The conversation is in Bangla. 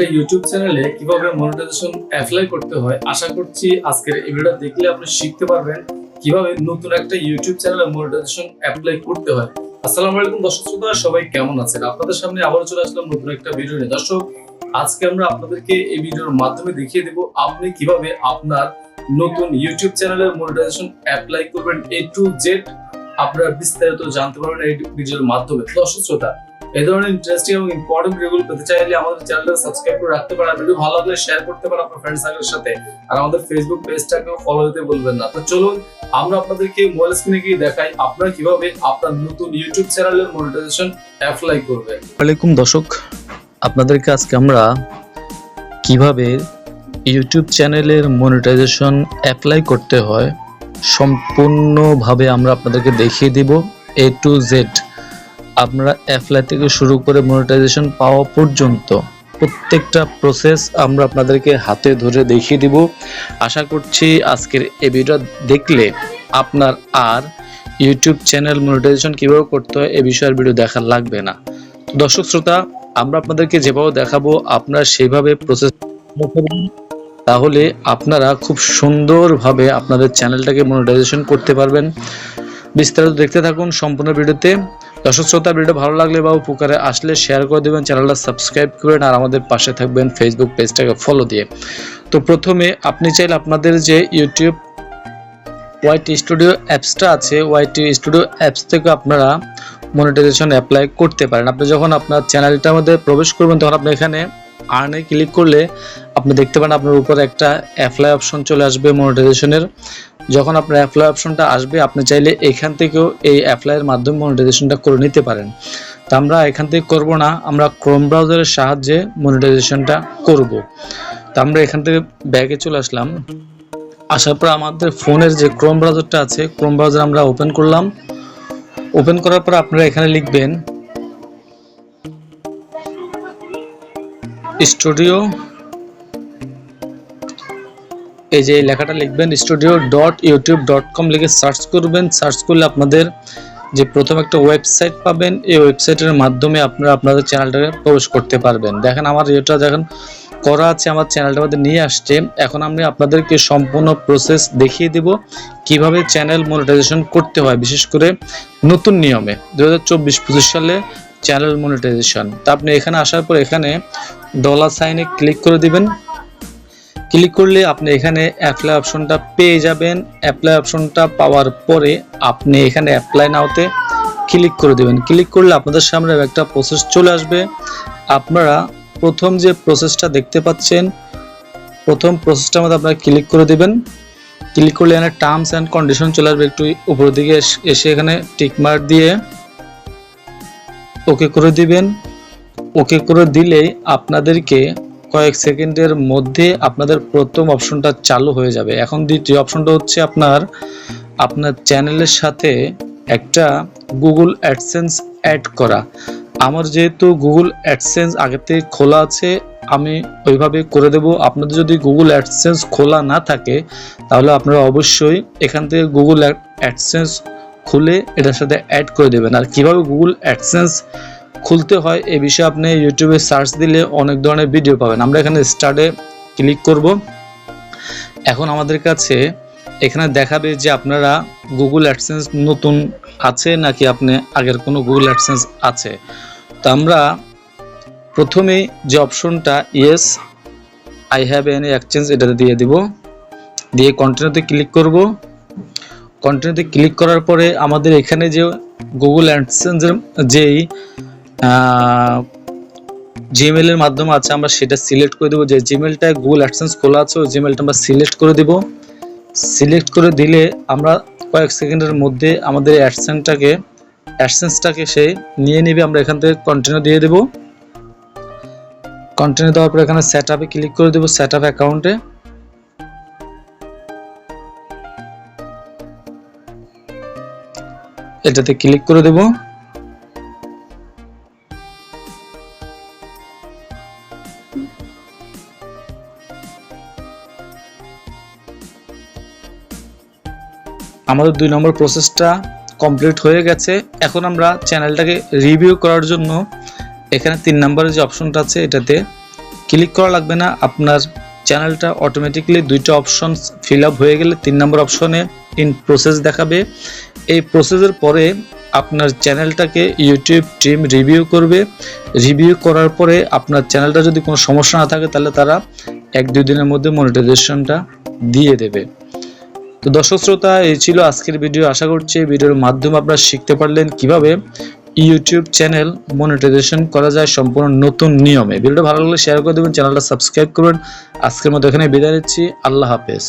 একটা ইউটিউব চ্যানেলে কীভাবে মনিটাইজেশন অ্যাপ্লাই করতে হয়, আশা করছি আজকের এই ভিডিওটা দেখলে আপনি শিখতে পারবেন কীভাবে নতুন একটা ইউটিউব চ্যানেলে মনিটাইজেশন অ্যাপ্লাই করতে হয়। আসসালামু আলাইকুম দর্শক শ্রোতা, সবাই কেমন আছেন? আপনাদের সামনে আবারও চলে আসলাম নতুন একটা ভিডিও নিয়ে। দর্শক, আজকে আমরা আপনাদেরকে এই ভিডিওর মাধ্যমে দেখিয়ে দেব আপনি কীভাবে আপনার নতুন ইউটিউব চ্যানেলের মনিটাইজেশন অ্যাপ্লাই করবেন এ টু জেড আপনারা বিস্তারিত জানতে পারবেন এই ভিডিওর মাধ্যমে। দর্শক শ্রোতা এই ধরনের ইন্টারেস্টিং এবং ইম্পর্টেন্ট ভিডিওগুলো পেতে চাইলে আমাদের চ্যানেলটা সাবস্ক্রাইব করে রাখতে পারেন ভিডিও ভালো লাগলে শেয়ার করতে পারেন আপনার ফ্রেন্ড সার্কেলের সাথে। আর আমাদের ফেসবুক পেজটাকেও ফলো দিতে বলবেন না। তো চলুন, আমরা আপনাদেরকে মোবাইল স্ক্রিনে গিয়ে দেখাই, আপনারা কীভাবে আপনার নতুন ইউটিউব চ্যানেলের মনিটাইজেশন অ্যাপ্লাই করবেন। ওয়ালাইকুম দর্শক, আপনাদেরকে আজকে আমরা কীভাবে ইউটিউব চ্যানেলের মনিটাইজেশন অ্যাপ্লাই করতে হয়, সম্পূর্ণভাবে আমরা আপনাদেরকে দেখিয়ে দিব এ টু জেড আপনারা অ্যাপ্লাই থেকে শুরু করে মনিটাইজেশন পাওয়া পর্যন্ত প্রত্যেকটা প্রসেস আমরা আপনাদেরকে হাতে ধরে দেখিয়ে দিব। আশা করছি আজকের এই ভিডিও দেখলে আপনার আর ইউটিউব চ্যানেল মনিটাইজেশন কীভাবে করতে হয় এ বিষয়ের ভিডিও দেখা লাগবে না। দর্শক শ্রোতা, আমরা আপনাদেরকে যেভাবে দেখাবো, আপনারা সেভাবে প্রসেস তাহলে আপনারা খুব সুন্দরভাবে আপনাদের চ্যানেলটাকে মনিটাইজেশন করতে পারবেন। বিস্তারিত দেখতে থাকুন সম্পূর্ণ ভিডিওতে। দর্শক শ্রোতা ভিডিও ভালো লাগলে বা উপকারে আসলে শেয়ার করে দেবেন চ্যানেলটা সাবস্ক্রাইব করেন আর আমাদের পাশে থাকবেন ফেসবুক পেজটাকে ফলো দিয়ে। তো প্রথমে আপনি চাইলে আপনাদের যে ইউটিউব ওয়াইটি স্টুডিও অ্যাপসটা আছে ওয়াইটি স্টুডিও অ্যাপস থেকে আপনারা মনিটাইজেশন অ্যাপ্লাই করতে পারেন। আপনি যখন আপনার চ্যানেলটার মধ্যে প্রবেশ করবেন, তখন আপনি এখানে আর্নে ক্লিক করলে আপনি দেখতে পারেন আপনার উপরে একটা অ্যাপ্লাই অপশন চলে আসবে মনিটাইজেশনের যখন আপনার অ্যাপ্লাই অপশনটা আসবে, আপনি চাইলে এখান থেকেও এই অ্যাপ্লাইয়ের মাধ্যমে মনিটাইজেশনটা করে নিতে পারেন। তা আমরা এখান থেকে করব না, আমরা ক্রোম ব্রাউজারের সাহায্যে মনিটাইজেশনটা করব। তা আমরা এখান থেকে ব্যাগে চলে আসলাম। আসার পর আমাদের ফোনের যে ক্রোম ব্রাউজারটা আছে ক্রোম ব্রাউজার আমরা ওপেন করলাম। ওপেন করার পর আপনারা এখানে লিখবেন স্টুডিও। এই যে লেখাটা লিখবেন, studio dot YouTube dot com লিখে সার্চ করবেন। সার্চ করলে আপনাদের যে প্রথম একটা ওয়েবসাইট পাবেন, এই ওয়েবসাইটের মাধ্যমে আপনারা আপনাদের চ্যানেলটাকে প্রবেশ করতে পারবেন। দেখেন আমার এটা দেখেন, করা আছে, আমার চ্যানেলটার মধ্যে নিয়ে আসছে। এখন আমি আপনাদেরকে সম্পূর্ণ প্রসেস দেখিয়ে দেব, কীভাবে চ্যানেল মনিটাইজেশন করতে হয়, বিশেষ করে নতুন নিয়মে। দু হাজার সালে চ্যানেল মনিটাইজেশন। তা আপনি এখানে আসার পর এখানে ডলার সাইনে ক্লিক করে দিবেন। ক্লিক করলে আপনি এখানে অ্যাপ্লাই অপশনটা পেয়ে যাবেন। অ্যাপ্লাই অপশনটা পাওয়ার পরে আপনি এখানে অ্যাপ্লাই নাওতে ক্লিক করে দেবেন। ক্লিক করলে আপনাদের সামনে একটা প্রসেস চলে আসবে। আপনারা প্রথম যে প্রসেসটা দেখতে পাচ্ছেন, প্রথম প্রসেসটার মধ্যে আপনারা ক্লিক করে দিবেন। ক্লিক করলে এখানে টার্মস অ্যান্ড কন্ডিশন চলে আসবে। একটু উপরের দিকে এস- এখানে টিকমার্ক দিয়ে ওকে করে দিবেন। ওকে করে দিলেই আপনাদেরকে কয়েক সেকেন্ডের মধ্যে আপনাদের প্রথম অপশনটা চালু হয়ে যাবে। এখন দ্বিতীয় অপশনটা হচ্ছে আপনার আপনার চ্যানেলের সাথে একটা গুগল অ্যাডসেন্স অ্যাড করা। আমার যেহেতু গুগল অ্যাডসেন্স আগে থেকে খোলা আছে, আমি ওইভাবে করে দেব। আপনাদের যদি গুগল অ্যাডসেন্স খোলা না থাকে, তাহলে আপনারা অবশ্যই এখান থেকে গুগল অ্যাডসেন্স খুলে এটার সাথে অ্যাড করে দেবেন। আর কীভাবে গুগল অ্যাডসেন্স খুলতে হয় এই বিষয়ে আপনি ইউটিউবে সার্চ দিলে অনেক ধরনের ভিডিও পাবেন। আমরা এখানে স্টার্টে ক্লিক করব। এখন আমাদের কাছে এখানে দেখাবে যে আপনারা গুগল অ্যাডসেন্স নতুন আছে নাকি আপনি আগের কোনো গুগল অ্যাডসেন্স আছে। তো আমরা প্রথমে যে অপশনটা yes I have an exchange এটাতে দিয়ে দিব। দিয়ে কন্টিনিউতে ক্লিক করব। কন্টিনিউতে ক্লিক করার পরে আমাদের এখানে যে গুগল অ্যাডসেন্সের যেই জিমেলের মাধ্যমে আছে, আমরা সেটা সিলেক্ট করে দেবো। যে জিমেলটা গুগল অ্যাডসেন্স খোলা আছে, ওই জিমেলটা আমরা সিলেক্ট করে দিব। সিলেক্ট করে দিলে আমরা কয়েক সেকেন্ডের মধ্যে আমাদের অ্যাডসেন্সটাকে অ্যাডসেন্সটাকে সে নিয়ে নেবে, আমরা এখান থেকে কন্টিনিউ দিয়ে দেবো। কন্টিনিউ দেওয়ার পর এখানে সেট আপে ক্লিক করে দেবো সেট আপ অ্যাকাউন্টে এটাতে ক্লিক করে দেবো। আমাদের দুই নম্বর প্রসেসটা কমপ্লিট হয়ে গেছে। এখন আমরা চ্যানেলটাকে রিভিউ করার জন্য এখানে তিন নম্বরের যে অপশনটা আছে, এটাতে ক্লিক করা লাগবে না। আপনার চ্যানেলটা অটোমেটিক্যালি দুইটা অপশন ফিল আপ হয়ে গেলে তিন নম্বর অপশনে ইন প্রসেস দেখাবে। এই প্রসেসের পরে আপনার চ্যানেলটাকে ইউটিউব টিম রিভিউ করবে। রিভিউ করার পরে আপনার চ্যানেলটা যদি কোনো সমস্যা না থাকে, তাহলে তারা এক দুই দিনের মধ্যে মনিটাইজেশনটা দিয়ে দেবে। তো দর্শক শ্রোতা, এই ছিল আজকের ভিডিও। আশা করছি ভিডিওর মাধ্যমে আপনারা শিখতে পারলেন কীভাবে ইউটিউব চ্যানেল মনিটাইজেশন করা যায় সম্পূর্ণ নতুন নিয়মে। ভিডিওটা ভালো লাগলে শেয়ার করে দেবেন, চ্যানেলটা সাবস্ক্রাইব করবেন। আজকের মতো এখানে বিদায় নিচ্ছি। আল্লাহ হাফেজ।